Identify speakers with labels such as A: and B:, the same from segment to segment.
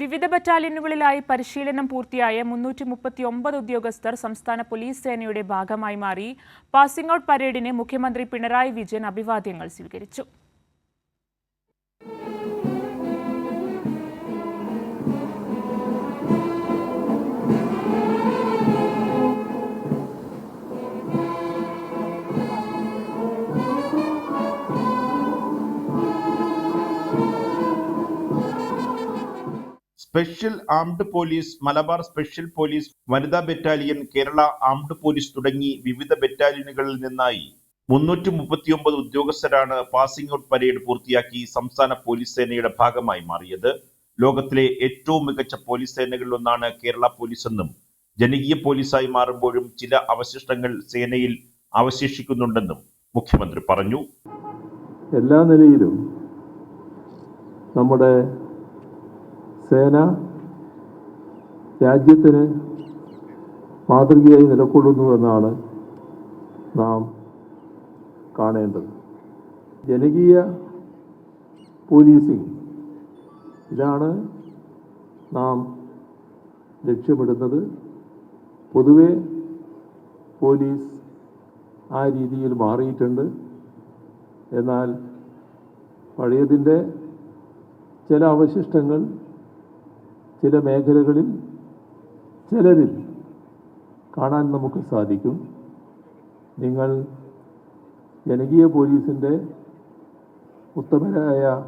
A: വിവിധ ബറ്റാലിയനുകളിലായി പരിശീലനം പൂർത്തിയായ മുന്നൂറ്റി മുപ്പത്തി ഒമ്പത് ഉദ്യോഗസ്ഥർ സംസ്ഥാന പോലീസ് സേനയുടെ ഭാഗമായി മാറി. പാസിംഗ് ഔട്ട് പരേഡിന് മുഖ്യമന്ത്രി പിണറായി വിജയൻ അഭിവാദ്യങ്ങൾ സ്വീകരിച്ചു.
B: Special armed police Malabar special police വനിതാ ബറ്റാലിയൻ കേരള ആംഡ് പോലീസ് തുടങ്ങി വിവിധ ബറ്റാലിയനുകളിൽ നിന്നായി മുന്നൂറ്റി മുപ്പത്തിയൊമ്പത് ഉദ്യോഗസ്ഥരാണ് പാസിംഗ് ഔട്ട് പരേഡ് പൂർത്തിയാക്കി സംസ്ഥാന പോലീസ് സേനയുടെ ഭാഗമായി മാറിയത്. ലോകത്തിലെ ഏറ്റവും മികച്ച പോലീസ് സേനകളിലൊന്നാണ് കേരള പോലീസ് എന്നും ജനകീയ പോലീസായി മാറുമ്പോഴും ചില അവശിഷ്ടങ്ങൾ സേനയിൽ അവശേഷിക്കുന്നുണ്ടെന്നും മുഖ്യമന്ത്രി പറഞ്ഞു.
C: എല്ലാ നിലയിലും നമ്മുടെ സേന രാജ്യത്തിന് മാതൃകയായി നിലകൊള്ളുന്നു എന്നാണ് നാം കാണേണ്ടത്. ജനകീയ പോലീസിംഗ് ഇതാണ് നാം ലക്ഷ്യമിടുന്നത്. പൊതുവെ പോലീസ് ആ രീതിയിൽ മാറിയിട്ടുണ്ട്. എന്നാൽ പഴയതിന്റെ ചില അവശിഷ്ടങ്ങൾ ചില മേഖലകളിൽ ചിലരിൽ കാണാൻ നമുക്ക് സാധിക്കും. നിങ്ങൾ ജനകീയ പോലീസിന്റെ ഉത്തമരായ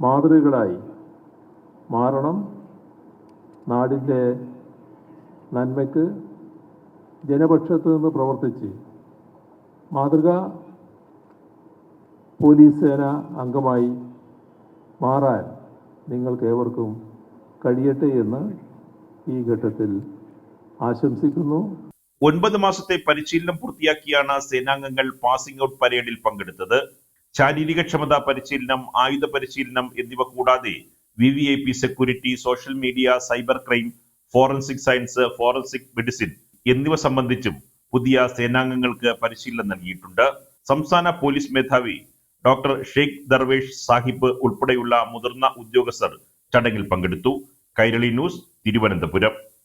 C: മാതൃകളായി മാറണം. നാടിന്റെ നന്മയ്ക്ക് ജനപക്ഷത്ത് നിന്ന് പ്രവർത്തിച്ച് മാതൃക പോലീസ് സേന അംഗമായി മാറാൻ നിങ്ങൾക്ക് ഏവർക്കും കഴിയട്ടെ എന്ന് ഈ ഘട്ടത്തിൽ ആശംസിക്കുന്നു.
B: ഒൻപത് മാസത്തെ പരിശീലനം പൂർത്തിയാക്കിയാണ് സേനാംഗങ്ങൾ പാസിംഗ് ഔട്ട് പരേഡിൽ പങ്കെടുത്തത്. ശാരീരിക ക്ഷമതാ പരിശീലനം ആയുധ പരിശീലനം എന്നിവ കൂടാതെ V V I P security social media cyber crime forensic science forensic medicine എന്നിവ സംബന്ധിച്ചും പുതിയ സേനാംഗങ്ങൾക്ക് പരിശീലനം നൽകിയിട്ടുണ്ട്. സംസ്ഥാന പോലീസ് മേധാവി ഡോക്ടർ ഷെയ്ഖ് ദർവേഷ് സാഹിബ് ഉൾപ്പെടെയുള്ള മുതിർന്ന ഉദ്യോഗസ്ഥർ ചടങ്ങിൽ പങ്കെടുത്തു. കൈരളി ന്യൂസ് തിരുവനന്തപുരം.